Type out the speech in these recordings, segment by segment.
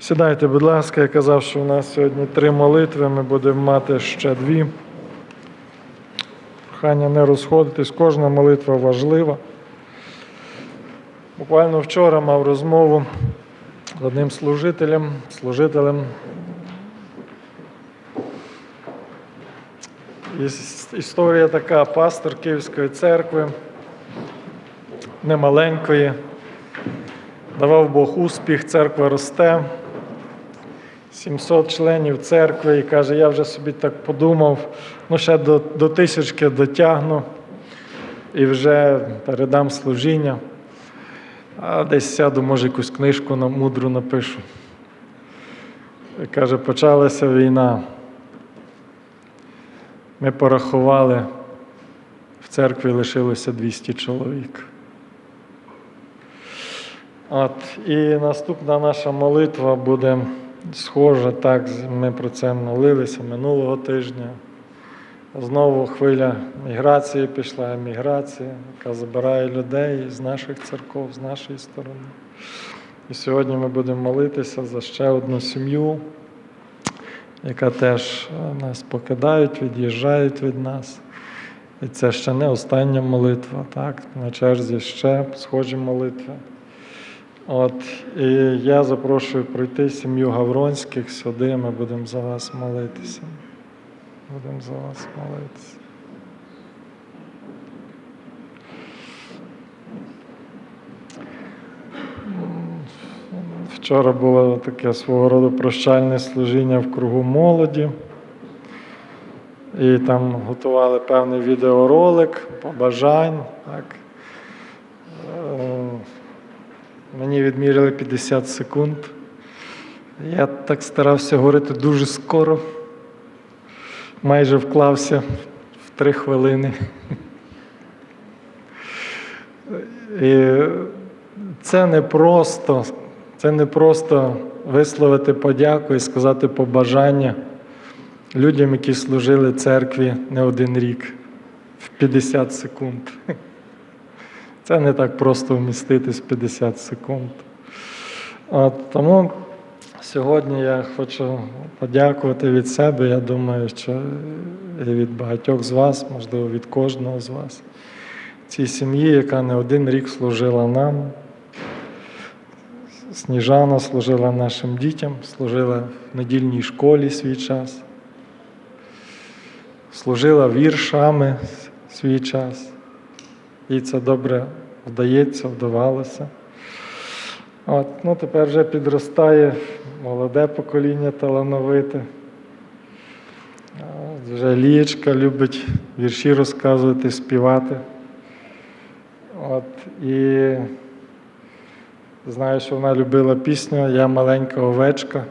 Сідайте, будь ласка, я казав, що у нас сьогодні три молитви, ми будемо мати ще дві. Прохання не розходитись, кожна молитва важлива. Буквально вчора мав розмову з одним служителем, служителем. Історія така, пастор Київської церкви, немаленької. Давав Бог успіх, церква росте. 700 членів церкви і каже, я вже собі так подумав, ну ще до, до тисячки дотягну і вже передам служіння. А десь сяду, може, якусь книжку на мудру напишу. І каже, почалася війна. Ми порахували, в церкві лишилося 200 чоловік. От, і наступна наша молитва буде схожа, так, ми про це молилися минулого тижня. Знову хвиля міграції пішла, еміграція, яка забирає людей з наших церков, з нашої сторони. І сьогодні ми будемо молитися за ще одну сім'ю, яка теж е, нас покидають, від'їжджають від нас. І це ще не остання молитва, так? На черзі ще схожі молитви. От, і я запрошую прийти сім'ю Гавронських сюди, ми будемо за вас молитися. Будемо за вас молитися. Вчора було таке свого роду прощальне служіння в кругу молоді. І там готували певний відеоролик, побажань. Так. Мені відміряли 50 секунд. Я так старався говорити дуже скоро. Майже вклався в три хвилини. І це не просто, це не просто висловити подяку і сказати побажання людям, які служили церкві не один рік, в 50 секунд. Це не так просто вміститись 50 секунд. От, тому сьогодні я хочу подякувати від себе. Я думаю, що і від багатьох з вас, можливо, від кожного з вас, цій сім'ї, яка не один рік служила нам. Сніжана служила нашим дітям, служила в недільній школі свій час, служила віршами свій час. Їй це добре вдається, вдавалося. От, ну, тепер вже підростає молоде покоління талановите. От, Вже Лієчка любить вірші розказувати, співати. От, і знаю, що вона любила пісню Я маленька овечка.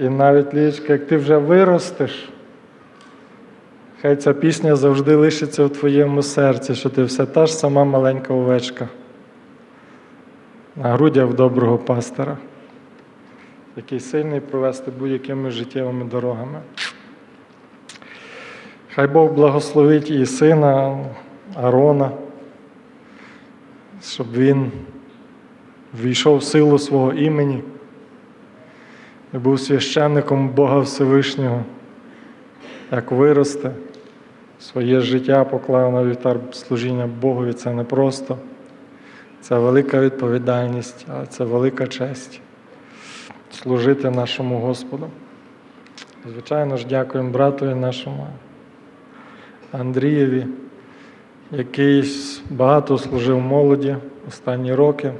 І навіть Лієчка, як ти вже виростеш, Хай ця пісня завжди лишиться у твоєму серці, що ти все та ж сама маленька овечка на грудях доброго пастора, який сильний провести будь-якими життєвими дорогами. Хай Бог благословить і сина Арона, щоб він війшов в силу свого імені і був священником Бога Всевишнього, як виросте своє життя поклав на вівтар служіння Богові. Це не просто, це велика відповідальність, а це велика честь служити нашому Господу. Звичайно ж, дякуємо братові нашому Андрієві, який багато служив молоді останні роки.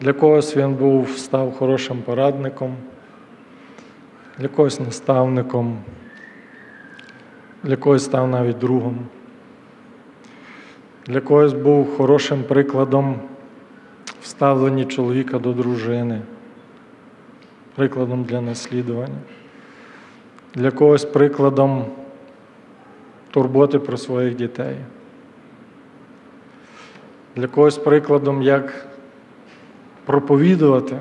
Для когось він був, став хорошим порадником, для когось наставником для когось став навіть другом. Для когось був хорошим прикладом в ставленні чоловіка до дружини, прикладом для наслідування, для когось прикладом турботи про своїх дітей, для когось прикладом, як проповідувати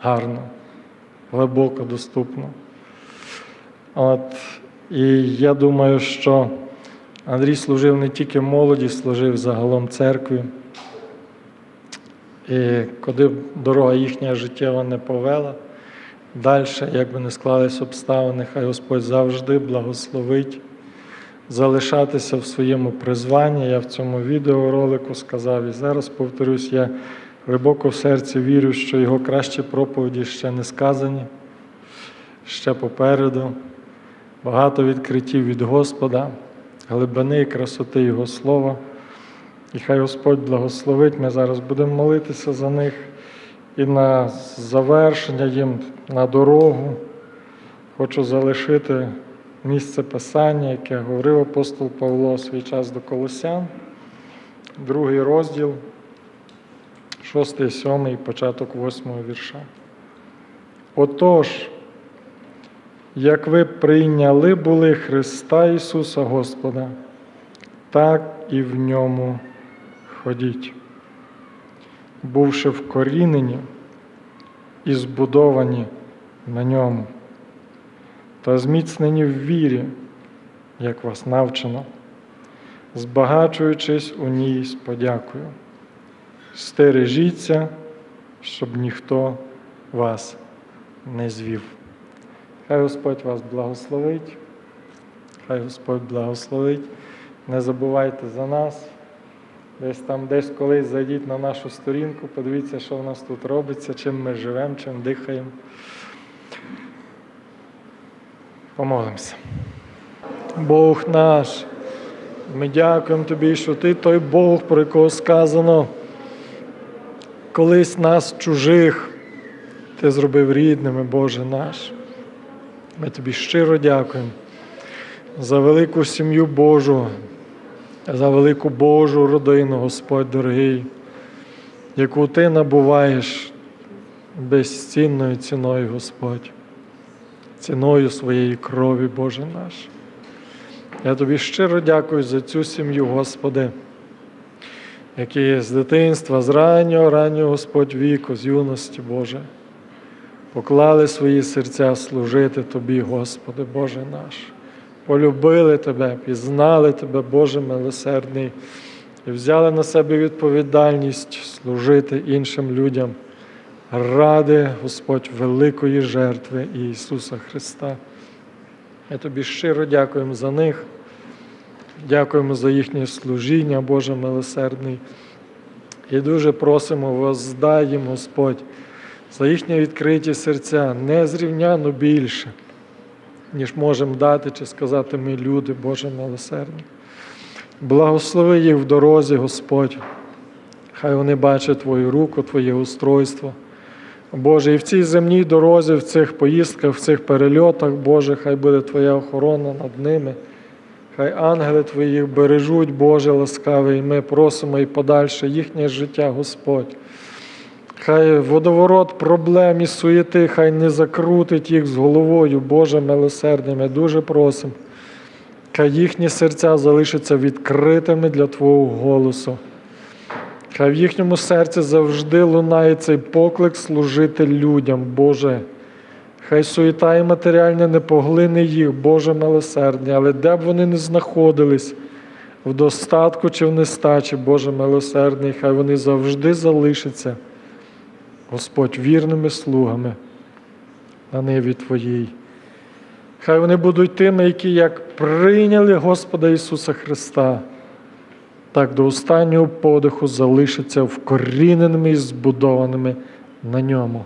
гарно, глибоко, доступно. От, і я думаю, що Андрій служив не тільки молоді, служив загалом церкві. І куди б дорога їхня життєва не повела, далі, як би не склались обставини, хай Господь завжди благословить залишатися в своєму призванні. Я в цьому відеоролику сказав і зараз повторюсь, я глибоко в серці вірю, що його кращі проповіді ще не сказані, ще попереду. Багато відкриттів від Господа, глибини і красоти Його Слова. І хай Господь благословить. Ми зараз будемо молитися за них і на завершення їм на дорогу. Хочу залишити місце Писання, яке говорив апостол Павло свій час до Колосян, другий розділ, шостий, сьомий, початок восьмого вірша. Отож, як ви прийняли були Христа Ісуса Господа, так і в ньому ходіть, бувши вкорінені і збудовані на ньому, та зміцнені в вірі, як вас навчено, збагачуючись у ній з подякою. Стережіться, щоб ніхто вас не звів. Хай Господь вас благословить, хай Господь благословить. Не забувайте за нас. Десь там, десь колись зайдіть на нашу сторінку, подивіться, що в нас тут робиться, чим ми живемо, чим дихаємо. Помолимося. Бог наш, ми дякуємо Тобі, що Ти той Бог, про якого сказано, колись нас чужих, Ти зробив рідними, Боже наш. Ми тобі щиро дякуємо за велику сім'ю Божу, за велику Божу родину, Господь дорогий, яку ти набуваєш безцінною ціною, Господь, ціною своєї крові, Боже наш. Я тобі щиро дякую за цю сім'ю, Господи, які з дитинства, з раннього, раннього Господь віку, з юності, Боже поклали свої серця служити Тобі, Господи, Боже наш. Полюбили Тебе, пізнали Тебе, Боже милосердний, і взяли на себе відповідальність служити іншим людям ради, Господь, великої жертви Ісуса Христа. Я тобі щиро дякуємо за них, дякуємо за їхнє служіння, Боже милосердний. І дуже просимо, воздай їм, Господь за їхні відкриті серця незрівняно більше, ніж можемо дати чи сказати ми, люди, Боже милосердні. Благослови їх в дорозі, Господь. Хай вони бачать Твою руку, Твоє устройство. Боже, і в цій земній дорозі, в цих поїздках, в цих перельотах, Боже, хай буде Твоя охорона над ними. Хай ангели Твої бережуть, Боже ласкавий, ми просимо і подальше їхнє життя, Господь. Хай водоворот проблем і суєти, хай не закрутить їх з головою, Боже милосердним. Ми дуже просимо. Хай їхні серця залишаться відкритими для Твого голосу. Хай в їхньому серці завжди лунає цей поклик служити людям, Боже. Хай суєта і матеріальне не поглине їх, Боже милосердний, але де б вони не знаходились, в достатку чи в нестачі, Боже милосердний, хай вони завжди залишаться. Господь, вірними слугами на ниві Твоїй. Хай вони будуть тими, які як прийняли Господа Ісуса Христа, так до останнього подиху залишаться вкоріненими і збудованими на ньому.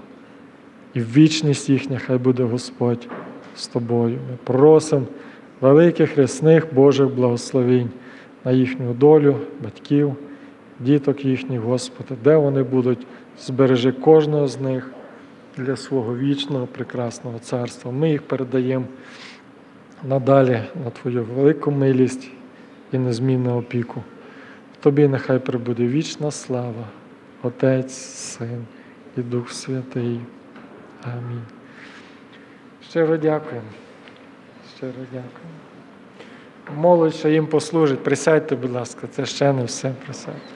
І вічність їхня хай буде Господь з тобою. Ми просимо великих рясних Божих благословень на їхню долю, батьків, діток їхніх, Господи, де вони будуть збережи кожного з них для свого вічного, прекрасного царства. Ми їх передаємо надалі на Твою велику милість і незмінну опіку. Тобі нехай прибуде вічна слава, Отець, Син і Дух Святий. Амінь. Щиро дякуємо. Щиро дякуємо. Молодь, що їм послужить. Присядьте, будь ласка, це ще не все. Присядьте.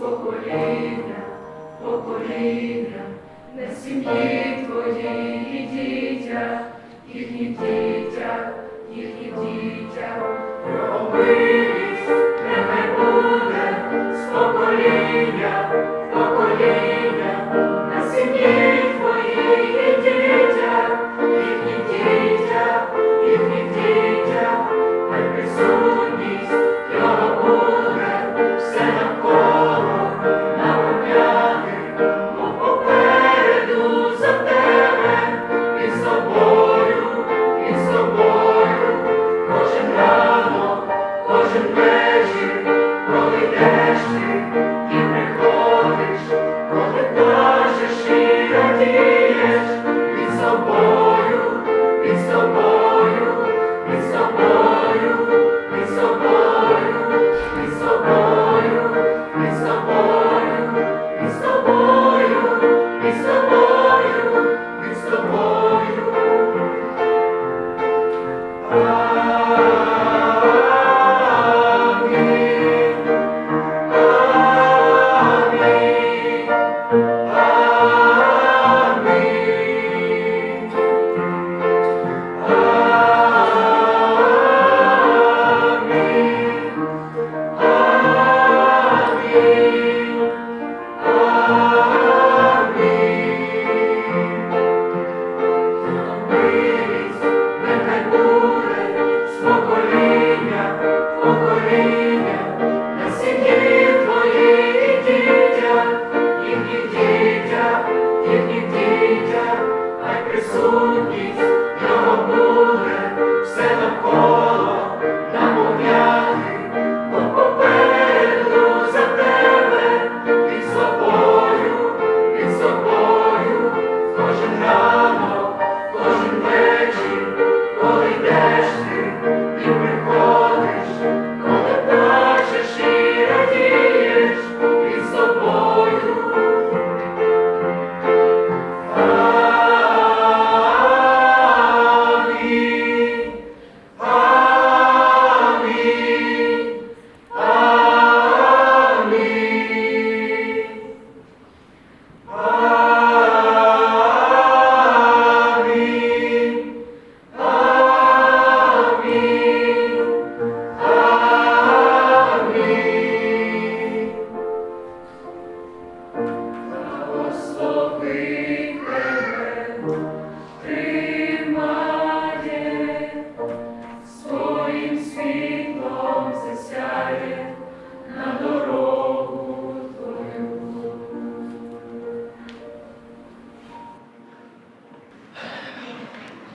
покоління, покоління, не сім'ї твої дітя, їхні дітя, їхні дітя, роби.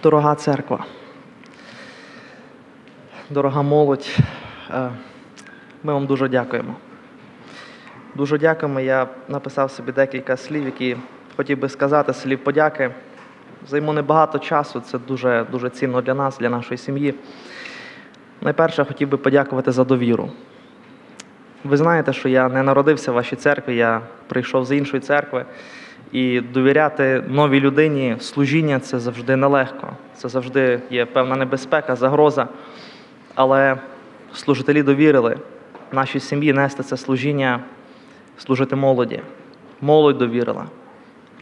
Дорога церква, дорога молодь, е, ми вам дуже дякуємо. Дуже дякуємо. Я написав собі декілька слів, які хотів би сказати, слів подяки. Займу небагато часу, це дуже дуже цінно для нас, для нашої сім'ї. Найперше хотів би подякувати за довіру. Ви знаєте, що я не народився в вашій церкві, я прийшов з іншої церкви. І довіряти новій людині служіння це завжди нелегко. Це завжди є певна небезпека, загроза. Але служителі довірили нашій сім'ї нести це служіння, служити молоді. Молодь довірила.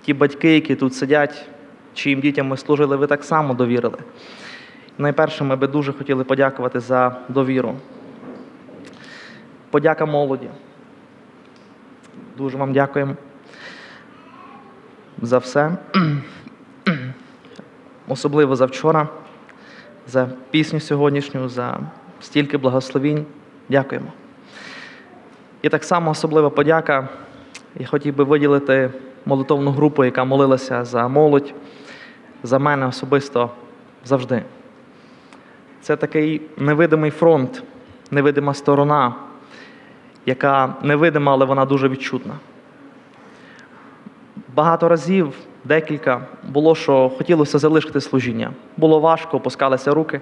Ті батьки, які тут сидять, чиїм дітям ми служили, ви так само довірили. Найперше, ми би дуже хотіли подякувати за довіру. Подяка молоді. Дуже вам дякуємо за все. Особливо за вчора, за пісню сьогоднішню, за стільки благословінь. Дякуємо. І так само особлива подяка. Я хотів би виділити молитовну групу, яка молилася за молодь, за мене особисто завжди. Це такий невидимий фронт, невидима сторона, яка невидима, але вона дуже відчутна. Багато разів, декілька, було, що хотілося залишити служіння. Було важко, опускалися руки.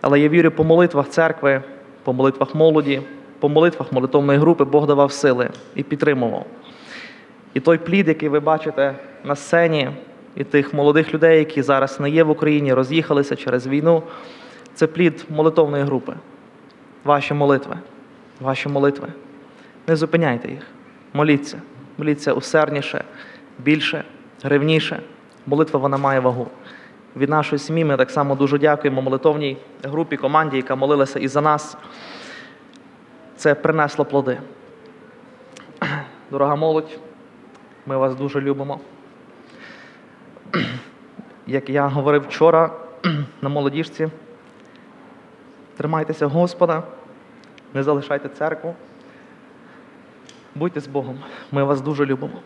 Але я вірю, по молитвах церкви, по молитвах молоді, по молитвах молитовної групи Бог давав сили і підтримував. І той плід, який ви бачите на сцені, і тих молодих людей, які зараз не є в Україні, роз'їхалися через війну, це плід молитовної групи. Ваші молитви, ваші молитви. Не зупиняйте їх. Моліться. Моліться усердніше, більше, ревніше. Молитва вона має вагу. Від нашої сім'ї ми так само дуже дякуємо молитовній групі, команді, яка молилася і за нас. Це принесло плоди. Дорога молодь, ми вас дуже любимо. Як я говорив вчора на молодіжці, тримайтеся Господа, не залишайте церкву. Будьте з Богом. Ми вас дуже любимо.